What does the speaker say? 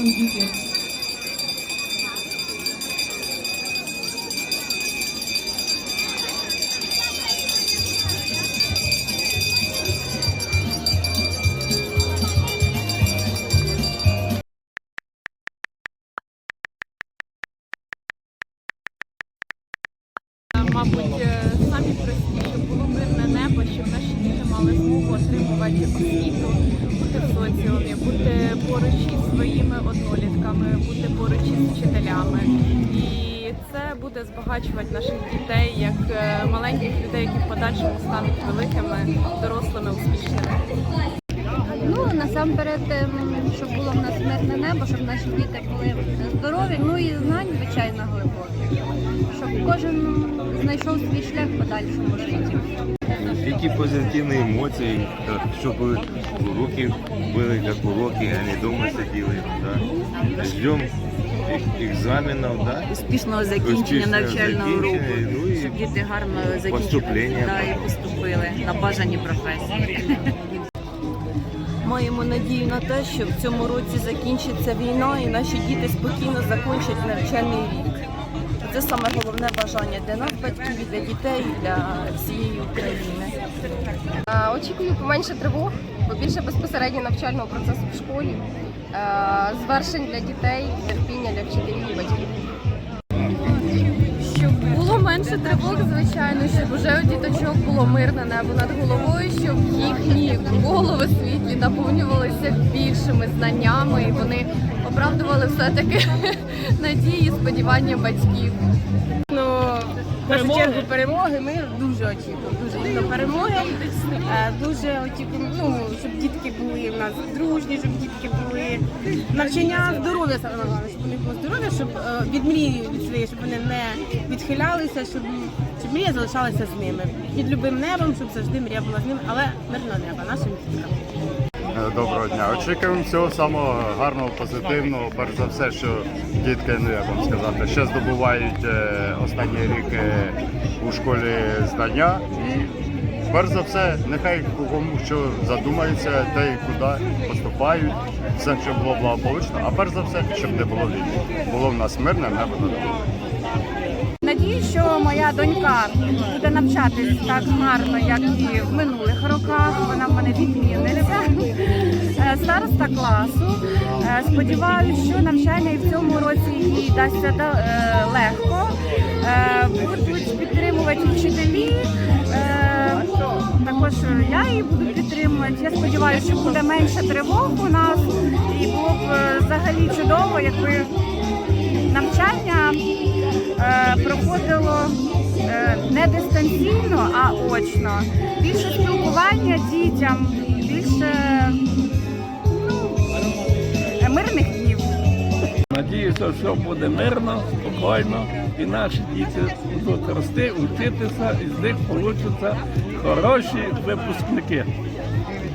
вам діти. Мабуть, е, самі прості, було мирне небо, щоб наші діти мали змогу отримувати освіту, соціумі, бути поруч із своїми однолітками, бути поруч із вчителями. І це буде збагачувати наших дітей як е, маленьких людей, які в подальшому стануть великими, дорослими, успішними. Ну насамперед, ем, щоб було в нас мирне небо, щоб наші діти були здорові, ну і знань, звичайно, глибокі. Щоб кожен знайшов свій шлях в подальшому житті. Тільки позитивні емоції, так, щоб уроки були як уроки, а не вдома сиділи. Да. Ждемо екзаменів, да. успішного закінчення Успішного навчального року, закінчення, ну і щоб діти гарно закінчили да, і поступили на бажані професії. Маємо надію на те, що в цьому році закінчиться війна і наші діти спокійно закінчать навчальний рік. Це саме головне бажання для нас, батьків, для дітей, для всієї України. Е, Очікую поменше тривог, побільше безпосередньо навчального процесу в школі, е, звершень для дітей, терпіння для вчителів і батьків. Менше тривог, звичайно, щоб уже у діточок було мирне небо над головою, щоб їхні голови світлі наповнювалися більшими знаннями, і вони оправдували все-таки надії, сподівання батьків. Ну, перемоги перемоги ми дуже очікуємо. Дуже до перемоги. Е, Дуже очікуємо, ну, щоб дітки були в нас дружні, щоб дітки були навчання здоров'я щоб у було здоров'я, щоб е, від мрії від своєї, щоб вони не відхилялися, щоб, щоб мрія залишалася з ними. Під любим небом, щоб завжди мрія була з ними, але мирного неба нашим діткам. Е, Доброго дня. Очікуємо всього самого гарного, позитивного. Перш за все, що дітки, ну як вам сказати, ще здобувають останній рік у школі знання. І перш за все, нехай кому що задумається, те і куди поступають, все, щоб було благополучно, а перш за все, щоб не було війни. Було в нас мирне небо головою. Надію, що моя донька буде навчатись так гарно, як і в минулих роках. Вона в мене відмінниця, е, староста класу. Е, Сподіваюся, що навчання і в цьому році їй дасться е, легко. Будуть підтримувати вчителі. Також я її буду підтримувати. Я сподіваюся, що буде менше тривог у нас, і було б е, взагалі чудово, якби навчання е, проходило е, не дистанційно, а очно. Більше спілкування дітям, більше Що буде мирно, спокійно, і наші діти будуть рости, вчитися, і з них получаться хороші випускники.